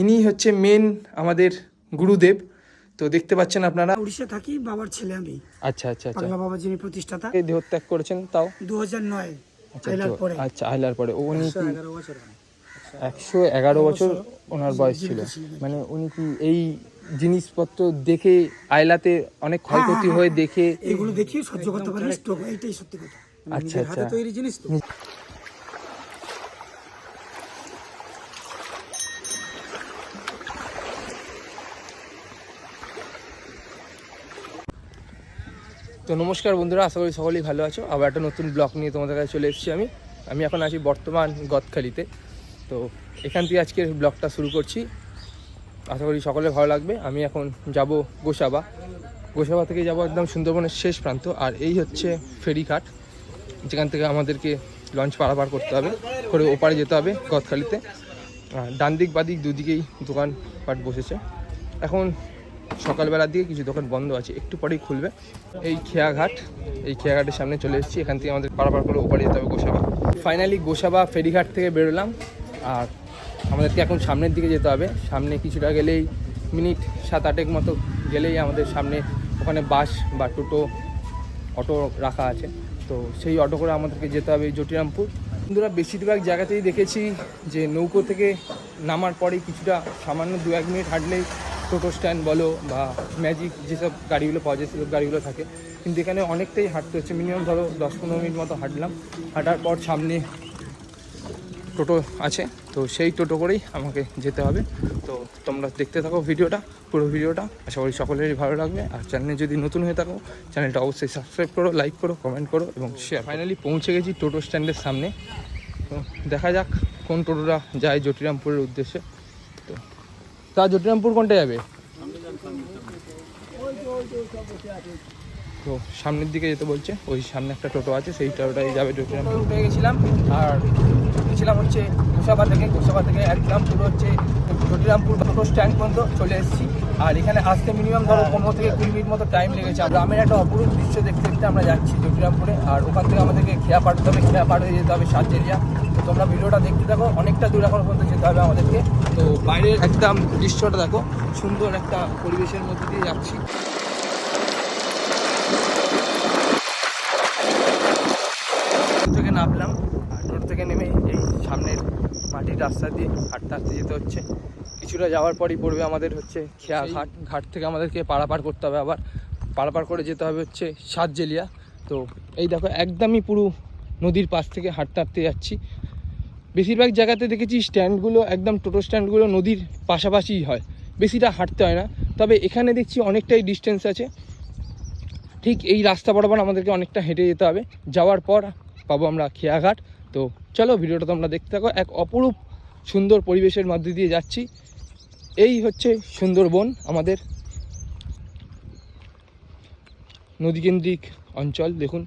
ইনি হচ্ছে মেন আমাদের গুরুদেব। তো দেখতে পাচ্ছেন আপনারা। উড়িষ্যা থাকি বাবার ছেলে আমি। আচ্ছা আচ্ছা আচ্ছা। পাগলা বাবা যিনি প্রতিষ্ঠাতা। এই দেহত্যাগ করেছেন তাও? দু হাজার নয় আচ্ছা আইলার পরে। আচ্ছা আইলার পরে। ও উনি কি এগারো বছর একশো এগারো বছর ওনার বয়স ছিল। মানে উনি কি এই জিনিসপত্র দেখে আয়লাতে অনেক ক্ষয়ক্ষতি হয়ে দেখে এগুলো দেখে সহ্য করতে পারি স্ট্রোক এইটাই সত্যি কথা। আচ্ছা আচ্ছা। তৈরি জিনিস তো। তো নমস্কার বন্ধুরা, আশা করি সকলেই ভালো আছো। আবার একটা নতুন ব্লগ নিয়ে তোমাদের কাছে চলে এসেছি আমি। আমি এখন আছি বর্তমান গদখালিতে। তো এখান থেকে আজকের ব্লগটা শুরু করছি। আশা করি সকলে ভালো লাগবে। আমি এখন যাব গোসাবা। গোসাবা থেকে যাব একদম সুন্দরবনের শেষ প্রান্ত, আর এই হচ্ছে ফেরিঘাট, যেখান থেকে আমাদেরকে লঞ্চ পারাপার করতে হবে, করে ওপারে যেতে হবে গদখালিতে। ডান দিক বাদিক দুদিকেই দোকানপাট বসেছে। এখন সকালবেলার দিকে কিছু দোকান বন্ধ আছে, একটু পরেই খুলবে। এই খেয়াঘাট, এই খেয়াঘাটের সামনে চলে এসেছি, এখান থেকে আমাদের পারাপার করে ওপারে যেতে হবে গোসাবা। ফাইনালি গোসাবা ফেরিঘাট থেকে বেরোলাম, আর আমাদেরকে এখন সামনের দিকে যেতে হবে। সামনে কিছুটা গেলেই মিনিট সাত আটেক মতো গেলেই আমাদের সামনে ওখানে বাস বা টোটো, অটো রাখা আছে। তো সেই অটো করে আমাদেরকে যেতে হবে জটিরামপুর। বন্ধুরা, বেশিরভাগ জায়গাতেই দেখেছি যে নৌকো থেকে নামার পরেই কিছুটা সামান্য দু এক মিনিট হাঁটলেই টোটো স্ট্যান্ড বলো বা ম্যাজিক যেসব গাড়িগুলো পাওয়া যায় সেসব গাড়িগুলো থাকে। কিন্তু এখানে অনেকটাই হাঁটতে হচ্ছে। মিনিমাম ধরো দশ পনেরো মিনিট মতো হাঁটলাম। হাঁটার পর সামনে টোটো আছে। তো সেই টোটো করেই আমাকে যেতে হবে। তো তোমরা দেখতে থাকো ভিডিওটা, পুরো ভিডিওটা। আশা করি সকলেরই ভালো লাগবে। আর চ্যানেলে যদি নতুন হয়ে থাকো চ্যানেলটা অবশ্যই সাবস্ক্রাইব করো লাইক করো কমেন্ট করো এবং শেয়ার ফাইনালি পৌঁছে গেছি টোটো স্ট্যান্ডের সামনে। তো দেখা যাক কোন টোটোটা যায় জটিরামপুরের উদ্দেশ্যে। তা জটিরামপুর কোনটা যাবে? তো সামনের দিকে যেতে বলছে, ওই সামনে একটা টোটো আছে, সেই টোটোটাই যাবে জটিরামপুর উঠে গেছিলাম। আর গেছিলাম হচ্ছে গোসাবা থেকে গোসাবা থেকে একদম পুরো হচ্ছে জটিরামপুর টোটো স্ট্যান্ড পর্যন্ত চলে এসেছি। আর এখানে আসতে মিনিমাম ধরো পনেরো থেকে কুড়ি মিনিট মতো টাইম লেগেছে। আর গ্রামের একটা অপরূপ দৃশ্য দেখতে দেখতে আমরা যাচ্ছি জটিরামপুরে আর ওখান থেকে আমাদেরকে খেয়া পাঠতে হবে, খেয়া পার হয়ে যেতে হবে সাতজেরিয়া। তো তোমরা ভিডিওটা দেখতে থাকো, অনেকটা দূর এখন পর্যন্ত যেতে হবে আমাদেরকে। তো বাইরের একদম দৃশ্যটা দেখো, সুন্দর একটা পরিবেশের মধ্যে দিয়ে যাচ্ছি টোটো থেকে নামলাম আর টোটো থেকে নেমে এই সামনের মাটির রাস্তা দিয়ে হাঁটতে হাঁটতে যেতে হচ্ছে। কিছুটা যাওয়ার পরই পড়বে আমাদের হচ্ছে খেয়া ঘাট। ঘাট থেকে আমাদেরকে পারাপার করতে হবে আবার। পারাপার করে যেতে হবে হচ্ছে সাতজেলিয়া। তো এই দেখো একদমই পুরো নদীর পাশ থেকে হাঁটতে হাঁটতে যাচ্ছি। বেশিরভাগ জায়গাতে দেখেছি স্ট্যান্ডগুলো একদম টোটো স্ট্যান্ডগুলো নদীর পাশাপাশিই হয়। বেশিটা হাঁটতে হয় না। তবে এখানে দেখছি অনেকটাই ডিস্টেন্স আছে। ঠিক এই রাস্তা বরাবর আমাদেরকে অনেকটা হেঁটে যেতে হবে। যাওয়ার পর পাবো আমরা খেয়াঘাট। তো চলো ভিডিওটা তোমরা দেখতে থাকো। এক অপরূপ সুন্দর পরিবেশের মধ্যে দিয়ে যাচ্ছি। এই হচ্ছে সুন্দরবন আমাদের নদীকেন্দ্রিক অঞ্চল, দেখুন।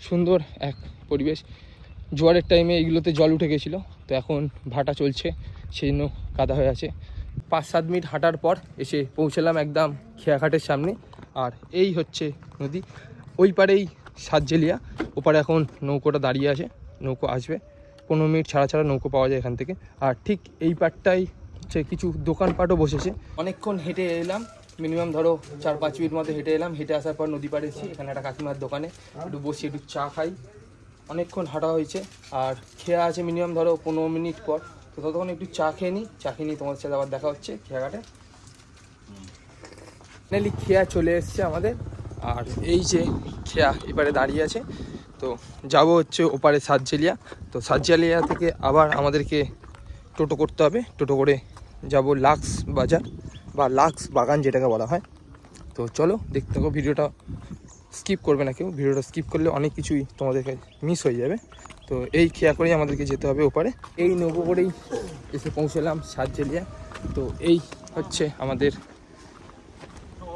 সুন্দর এক পরিবেশ। জোয়ারের টাইমে এইগুলোতে জল উঠে গেছিল, তো এখন ভাটা চলছে, সেই জন্য কাদা হয়ে আছে। পাঁচ সাত মিনিট হাঁটার পর এসে পৌঁছলাম একদম খেয়াঘাটের সামনে। আর এই হচ্ছে নদী। ওই পারেই সাতজেলিয়া, ওপারে এখন নৌকোটা দাঁড়িয়ে আছে। নৌকো আসবে। পনেরো মিনিট ছাড়া ছাড়া নৌকো পাওয়া যায় এখান থেকে। আর ঠিক এই পারটাই হচ্ছে কিছু দোকানপাটও বসেছে। অনেকক্ষণ হেঁটে এলাম। মিনিমাম ধরো চার পাঁচ মিনিট মতো হেঁটে এলাম। হেঁটে আসার পর নদী পাড়ে এসেছি। এখানে একটা কাকিমার দোকানে। একটু বসি, একটু চা খাই। অনেকক্ষণ হাঁটা হয়েছে। আর খেয়া আছে মিনিমাম ধরো পনেরো মিনিট পর। তো ততক্ষণ একটু চা খেয়ে নিই। চা খেয়ে নিই তোমাদের সাথে আবার দেখা হচ্ছে খেয়াঘাটে। ফাইনালি খেয়া চলে এসছে আমাদের। আর এই যে খেয়া এবারে দাঁড়িয়ে আছে। তো যাব হচ্ছে ওপারে সাতজেলিয়া। তো সাতজেলিয়া থেকে আবার আমাদেরকে টোটো করতে হবে। টোটো করে যাব লাক্স বাজার বা লাক্স বাগান যেটাকে বলা হয়। তো চলো দেখতে থাকো, ভিডিওটা স্কিপ করবে না কেউ। ভিডিওটা স্কিপ করলে অনেক কিছুই তোমাদেরকে মিস হয়ে যাবে। তো এই খেয়া করেই আমাদেরকে যেতে হবে ওপারে। এই নৌকো করেই এসে পৌঁছলাম সাতজেলিয়া। তো এই হচ্ছে আমাদের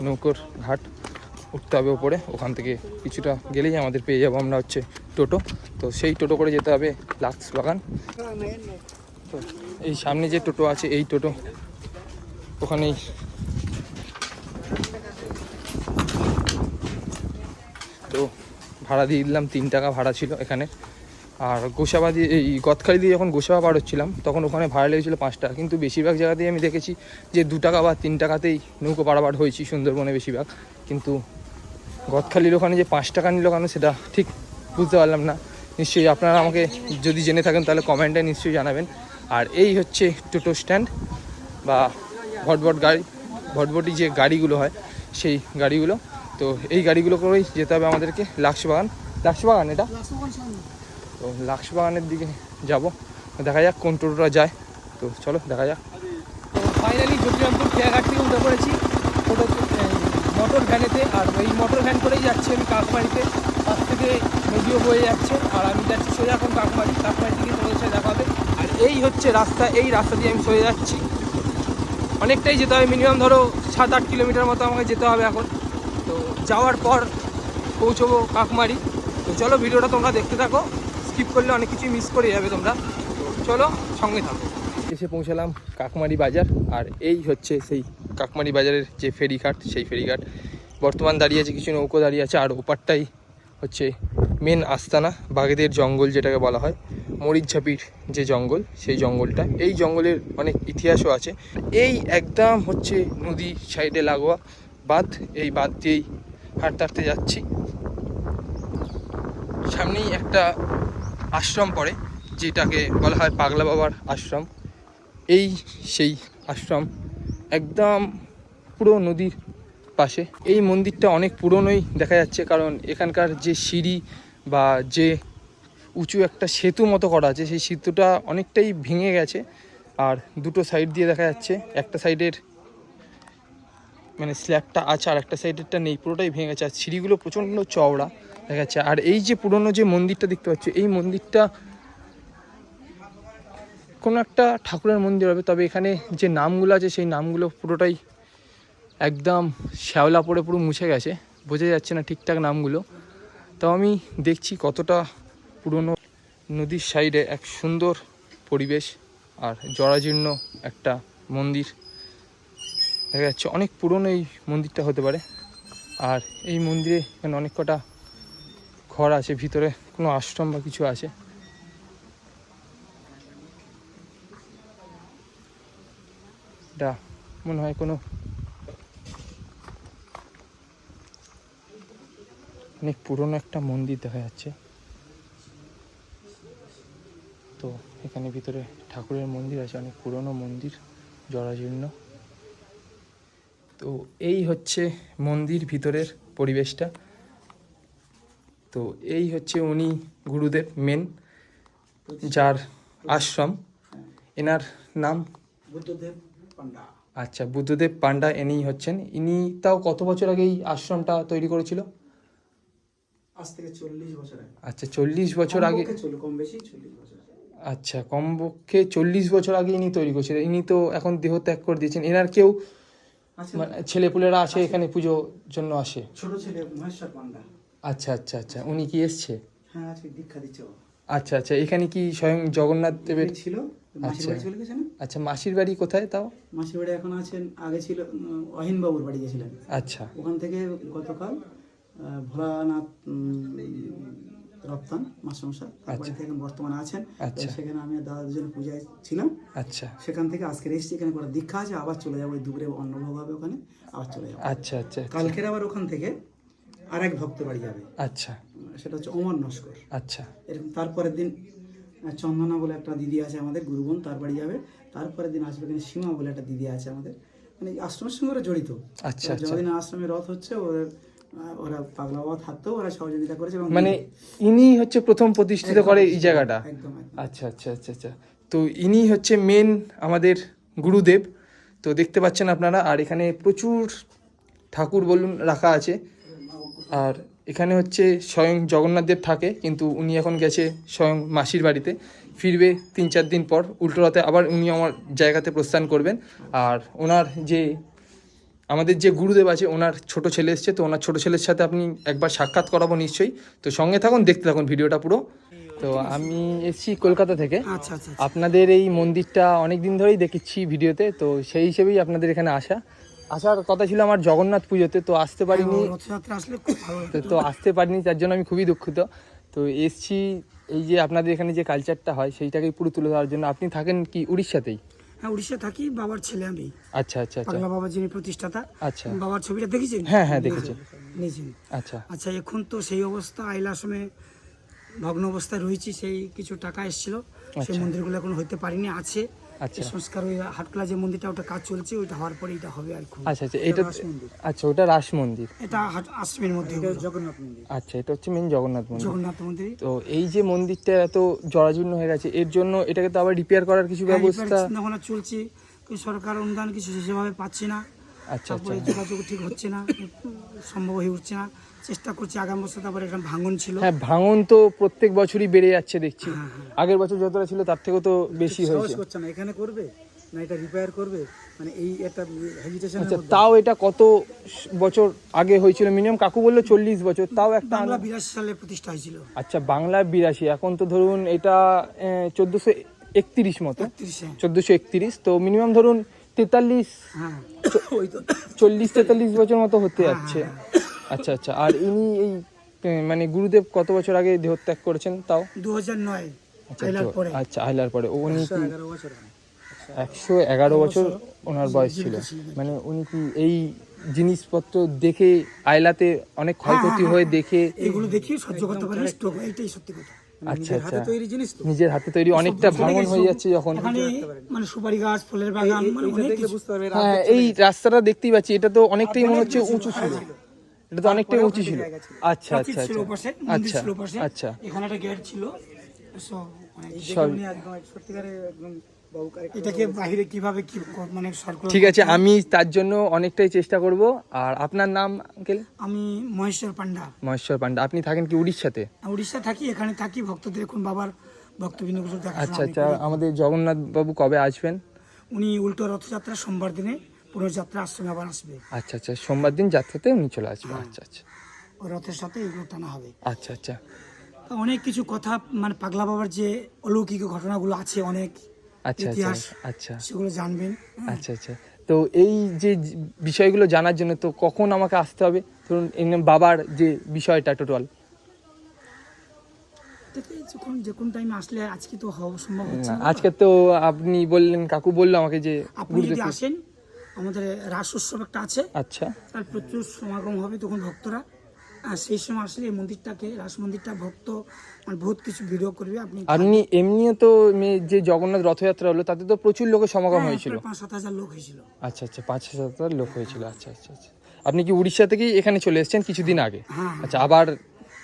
নৌকোর ঘাট। উঠতে হবে ওপরে ওখান থেকে কিছুটা গেলেই আমাদের পেয়ে যাব আমরা হচ্ছে টোটো। তো সেই টোটো করে যেতে হবে লাক্স বাগান। তো এই সামনে যে টোটো আছে, এই টোটো ওখানেই। তো ভাড়া দিয়ে দিলাম, তিন টাকা ভাড়া ছিল এখানে। আর গোসাবা দিয়ে এই গদখালি দিয়ে যখন গোসাবা পার হচ্ছিলাম, তখন ওখানে ভাড়া লেগেছিলো পাঁচ টাকা। কিন্তু বেশিরভাগ জায়গাতেই আমি দেখেছি যে দু টাকা বা তিন টাকাতেই নৌকো পারাপার হয়েছি সুন্দরবনে বেশিরভাগ। কিন্তু গদখালির ওখানে যে পাঁচ টাকা নিল কেন সেটা ঠিক বুঝতে পারলাম না। নিশ্চয়ই আপনারা আমাকে যদি জেনে থাকেন তাহলে কমেন্টে নিশ্চয়ই জানাবেন। আর এই হচ্ছে টোটো স্ট্যান্ড বা ভটভট গাড়ি, ভটভটি যে গাড়িগুলো হয় সেই গাড়িগুলো। তো এই গাড়িগুলো করেই যেতে হবে আমাদেরকে লাক্স বাগান। লাক্স বাগান এটা? তো লাক্স বাগানের দিকে যাব। দেখা যাক কোন টোটোটা যায়। তো চলো দেখা যাক। ফাইনালি জ্যোতিরামপুর খেয়াঘাট থেকে উঠে পড়েছি। টোটো মোটর ভ্যানেতে, আর এই মোটর ভ্যান করেই যাচ্ছি আমি কাকমারিতে পাশ থেকে নদীও বয়ে যাচ্ছে, আর আমি যাচ্ছি সোজা এখন কাকমারি কাকমারি থেকে তোমাদের সাথে দেখা হবে আর এই হচ্ছে রাস্তা, এই রাস্তা দিয়ে আমি সোজা যাচ্ছি। অনেকটাই যেতে হবে মিনিমাম ধরো সাত আট কিলোমিটার মতো আমাকে যেতে হবে এখন। তো যাওয়ার পর পৌঁছবো কাকমারি তো চলো ভিডিওটা তোমরা দেখতে থাকো স্কিপ করলে অনেক কিছুই মিস করে যাবে তোমরা। তো চলো সঙ্গে থাকো। এসে পৌঁছালাম কাকমারি বাজার, আর এই হচ্ছে সেই কাকমারি বাজারের যে ফেরিঘাট, সেই ফেরিঘাট। বর্তমান দাঁড়িয়ে আছে কিছু নৌকো দাঁড়িয়ে আছে, আর ওপারটাই হচ্ছে মেন আস্তানা, বাঘেদের জঙ্গল যেটাকে বলা হয়। মরিচঝাপির যে জঙ্গল, সেই জঙ্গলটা। এই জঙ্গলের অনেক ইতিহাসও আছে। এই একদম হচ্ছে নদী সাইডে লাগোয়া বাঁধ, এই বাঁধ দিয়েই হাঁটতে হাঁটতে যাচ্ছি। সামনেই একটা আশ্রম পড়ে, যেটাকে বলা হয় পাগলা বাবার আশ্রম। এই সেই আশ্রম একদম পুরো নদীর পাশে। এই মন্দিরটা অনেক পুরনোই দেখা যাচ্ছে, কারণ এখানকার যে সিঁড়ি বা যে উঁচু একটা সেতু মতো করা আছে, সেই সেতুটা অনেকটাই ভেঙে গেছে। আর দুটো সাইড দিয়ে দেখা যাচ্ছে, একটা সাইডের মানে স্ল্যাবটা আছে আর একটা সাইডেরটা নেই, পুরোটাই ভেঙে গেছে। আর সিঁড়িগুলো প্রচণ্ড চওড়া দেখা যাচ্ছে। আর এই যে পুরনো যে মন্দিরটা দেখতে পাচ্ছ, এই মন্দিরটা কোনো একটা ঠাকুরের মন্দির হবে, তবে এখানে যে নামগুলো আছে, সেই নামগুলো পুরোটাই একদম শ্যাওলা পড়ে পুরো মুছে গেছে। বোঝা যাচ্ছে না ঠিকঠাক নামগুলো। তো আমি দেখছি কতটা পুরনো নদীর সাইডে এক সুন্দর পরিবেশ আর জরাজীর্ণ একটা মন্দির। দেখা যাচ্ছে অনেক পুরনো এই মন্দিরটা হতে পারে। আর এই মন্দিরে এখানে অনেক কটা ঘর আছে, ভিতরে কোনো আশ্রম বা কিছু আছে। এটা মনে হয় কোনো অনেক পুরনো একটা মন্দির দেখা যাচ্ছে। তো এখানে ভিতরে ঠাকুরের মন্দির আছে, অনেক পুরনো মন্দির, জরাজীর্ণ। তো এই হচ্ছে মন্দির ভিতরের পরিবেশটা। তো এই হচ্ছে উনি গুরুদেব মেন, যার আশ্রম। এনার নাম? বুদ্ধদেব। পান্ডা। আচ্ছা বুদ্ধদেব পান্ডা ইনিই হচ্ছেন। ইনি তাও কত বছর আগে এই আশ্রমটা তৈরি করেছিল? আজ থেকে চল্লিশ বছর আগে। আচ্ছা চল্লিশ বছর আগে কম বেশি চল্লিশ বছর আচ্ছা কমপক্ষে চল্লিশ বছর আগে ইনি তৈরি করছিলেন। ইনি তো এখন দেহ ত্যাগ করে দিয়েছেন। এনার কেউ আচ্ছা। মানে ছেলেপুলেরা আসে এখানে পুজোর জন্য আসে? ছোট ছেলে মহেশ্বর পান্ডা। আচ্ছা আচ্ছা আচ্ছা। উনি কি এসছে? হ্যাঁ আজকে দীক্ষা দিচ্ছে। আচ্ছা আচ্ছা এখানে কি স্বয়ং জগন্নাথ দেবের ছিল মাসির আচ্ছা। বাড়ি চলে গেছে না আচ্ছা মাসির বাড়ি কোথায় তাও? মাসির বাড়ি এখন আছেন আগে ছিল অহিন বাবুর বাড়ি গেছিলেন আচ্ছা। ওখান থেকে গতকাল ভোলানাথ রপ্তান মাসমশা বাড়ি থেকে বর্তমানে আছেন। আচ্ছা। সেখানে আমি দাদা দুজনে পূজায় ছিলাম। আচ্ছা। সেখান থেকে আজকে এসেছি এখানে কটা দীক্ষা আছে আবার চলে যাব দুপুরে অন্নভোগ হবে ওখানে আবার চলে যাব। আচ্ছা আচ্ছা। কালকের আবার ওখান থেকে আর এক ভক্ত বাড়ি যাবে। আচ্ছা। সেটা হচ্ছে অমর নস্কর। আচ্ছা। এরকম তারপরের দিন চন্দনা বলে একটা দিদি আছে আমাদের গুরুবোন তার বাড়ি যাবে। তারপরের দিন আসবে এখানে সীমা বলে একটা দিদি আছে আমাদের। মানে আশ্রমের সঙ্গে ওরা জড়িত। আচ্ছা, আচ্ছা। যতদিন আশ্রমে রথ হচ্ছে ওদের ওরা পাগলা বাবা থাকতেও ওরা সহযোগিতা করেছে এবং মানে ইনি হচ্ছে প্রথম প্রতিষ্ঠিত করে এই জায়গাটা? একদম আচ্ছা আচ্ছা আচ্ছা আচ্ছা। তো ইনি হচ্ছে মেন আমাদের গুরুদেব। তো দেখতে পাচ্ছেন আপনারা আর এখানে প্রচুর ঠাকুর বলুন রাখা আছে। আর এখানে হচ্ছে স্বয়ং জগন্নাথ দেব থাকে কিন্তু উনি এখন গেছে স্বয়ং মাসির বাড়িতে। ফিরবে তিন চার দিন পর উল্টো রাতে আবার উনি আমার জায়গাতে প্রস্থান করবেন। আর ওনার যে আমাদের যে গুরুদেব আছে ওনার ছোট ছেলে এসছে তো ওনার ছোট ছেলের সাথে আপনি একবার সাক্ষাৎ করাবো নিশ্চয়ই। তো সঙ্গে থাকুন দেখতে থাকুন ভিডিওটা পুরো। তো আমি এসেছি কলকাতা থেকে। আচ্ছা আচ্ছা আপনাদের এই মন্দিরটা অনেক দিন ধরেই দেখেছি ভিডিওতে তো সেই হিসেবেই আপনাদের এখানে আসা। আসার কথা ছিল আমার জগন্নাথ পুজোতে তো আসতে পারিনি। রথযাত্রা আসলে খুব ভালো তো আসতে পারিনি তার জন্য আমি খুবই দুঃখিত। তো এসছি এই যে আপনাদের এখানে যে কালচারটা হয় সেইটাকেই পুরো তুলে ধরার জন্য। আপনি থাকেন কি উড়িষ্যাতেই? হ্যাঁ উড়িষ্যা থাকি বাবার ছেলে আমি। আচ্ছা আচ্ছা আচ্ছা। পাগলা বাবা যিনি প্রতিষ্ঠাতা আচ্ছা। বাবার ছবিটা দেখেছেন? হ্যাঁ, হ্যাঁ, দেখেছি। নিয়েছেন আচ্ছা। আচ্ছা এখন তো সেই অবস্থা আইলা আশ্রমে ভগ্ন অবস্থায় রয়েছি সেই কিছু টাকা এসেছিল। সেই আচ্ছা। মন্দিরগুলো এখন হইতে পারিনি আছে। আচ্ছা। সংস্কার ওই হাটকলা যে মন্দিরটা ওটা কাজ চলছে ওইটা হওয়ার পরে এটা হবে আর কি। আচ্ছা আচ্ছা এটা আচ্ছা ওটা রাস মন্দির। এটা হাট- আশ্রমের মধ্যে জগন্নাথ মন্দির। আচ্ছা এটা হচ্ছে মেন জগন্নাথ মন্দির। জগন্নাথ মন্দির। তো এই যে মন্দিরটা এত জরাজীর্ণ হয়ে গেছে এর জন্য এটাকে তো আবার রিপেয়ার করার কিছু হ্যাঁ, ব্যবস্থা চিন্তা ভাবনা চলছে সরকার অনুদান কিছু সেভাবে পাচ্ছি না। আচ্ছা আচ্ছা। তারপরে যোগাযোগ ঠিক হচ্ছে না সম্ভব হয়ে উঠছে না। চেষ্টা করছি আগামী বছর তারপরে একটা ভাঙন ছিল। হ্যাঁ ভাঙন তো প্রত্যেক বছরই বেড়ে যাচ্ছে দেখছি। হ্যাঁ, আগের বছর যতটা ছিল তার থেকেও তো বেশি হয়েছে। করছে না এখানে করবে? না এটা রিপেয়ার করবে? মানে এই একটা হেজিটেশন আচ্ছা তাও এটা কত বছর আগে হয়েছিল মিনিমাম কাকু বলল চল্লিশ বছর তাও একটা বাংলা বিরাশি সালে প্রতিষ্ঠা হয়েছিল। আচ্ছা বাংলা বিরাশি এখন তো ধরুন এটা চোদ্দোশো একত্রিশ মতো। চোদ্দোশো একত্রিশ তো মিনিমাম ধরুন তেতাল্লিশ হ্যাঁ। চল্লিশ তেতাল্লিশ বছর মতো হতে যাচ্ছে। আচ্ছা আচ্ছা আর ইনি এই মানে গুরুদেব কত বছর আগে দেহত্যাগ করেছেন তাও? দু হাজার নয় আচ্ছা আইলার পরে। আচ্ছা আইলার পরে। ও উনি কি একশো এগারো বছর ওনার বয়স ছিল। মানে উনি কি এই জিনিসপত্র দেখে আয়লাতে অনেক ক্ষয়ক্ষতি হয়ে দেখে এগুলো দেখি সহ্য করতে পারি স্ট্রোক এইটাই সত্যি কথা। আচ্ছা আচ্ছা। তৈরি জিনিস তো। নিজের হাতে তৈরি অনেকটা ভাঙন হয়ে যাচ্ছে যখন। মানে সুপারি গাছ ফুলের বাগান মানে অনেক কিছু। বুঝতে পারবে হ্যাঁ এই রাস্তাটা দেখতেই পাচ্ছি এটা তো অনেকটাই মনে হচ্ছে উঁচু ছিল। এটা তো অনেকটাই উঁচু ছিল। আচ্ছা আচ্ছা আচ্ছা। আচ্ছা আচ্ছা। এখানে একটা গেট ছিল। সব মানে সব একদম সত্যিকারে একদম এটাকে বাইরে কীভাবে কি মানে ঠিক আছে আমি তার জন্য অনেকটাই চেষ্টা করব। আর আপনার নাম আঙ্কেল? আমি মহেশ্বর পান্ডা। মহেশ্বর পান্ডা। আপনি থাকেন কি উড়িষ্যাতে? উড়িষ্যা থাকি এখানে থাকি ভক্তদের এখন বাবার ভক্তবৃন্দ আচ্ছা আচ্ছা। আমাদের জগন্নাথ বাবু কবে আসবেন? উনি উল্টো রথযাত্রা সোমবার দিনে পুনর্যাত্রা আশ্রমে আবার আসবে। আচ্ছা আচ্ছা। সোমবার দিন যাত্রাতে উনি চলে আসবেন। আচ্ছা আচ্ছা। ওই রথের সাথে এগুলো টানা হবে। আচ্ছা আচ্ছা। তো অনেক কিছু কথা মানে পাগলা বাবার যে অলৌকিক ঘটনাগুলো আছে অনেক আচ্ছা আচ্ছা। ইতিহাস আচ্ছা। সেগুলো জানবেন। আচ্ছা আচ্ছা। তো এই যে বিষয়গুলো জানার জন্য তো কখন আমাকে আসতে হবে? ধরুন বাবার যে বিষয়টা টোটাল। যখন যে কোনো টাইমে আসলে আজকে তো হওয়া সম্ভব হচ্ছে আজকে তো আপনি বললেন কাকু বলল আমাকে যে আপনি যদি আসেন আমাদের রাস উৎসব একটা আছে। আচ্ছা। তার প্রচুর সমাগম হবে তখন ভক্তরা। আর সেই সময় আসলে এই মন্দিরটাকে রাস মন্দিরটা ভক্ত মানে বহুত কিছু ভিডিও করবে আপনি আর উনি এমনিও তো যে জগন্নাথ রথযাত্রা হলো তাতে তো প্রচুর লোকের সমাগম হ্যাঁ, হয়েছিল। পাঁচ সাত হাজার লোক হয়েছিল। আচ্ছা আচ্ছা পাঁচ সাত হাজার লোক হয়েছিল আচ্ছা আচ্ছা আচ্ছা। আপনি কি উড়িষ্যা থেকেই এখানে চলে এসেছেন কিছুদিন আগে? হ্যাঁ আচ্ছা আবার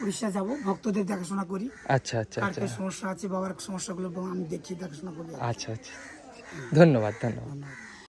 উড়িষ্যা যাব ভক্তদের দেখাশোনা করি। আচ্ছা আচ্ছা আচ্ছা। সমস্যা আছে বাবার সমস্যাগুলো আমি দেখি দেখাশোনা করি। আচ্ছা আচ্ছা। ধন্যবাদ। ধন্যবাদ।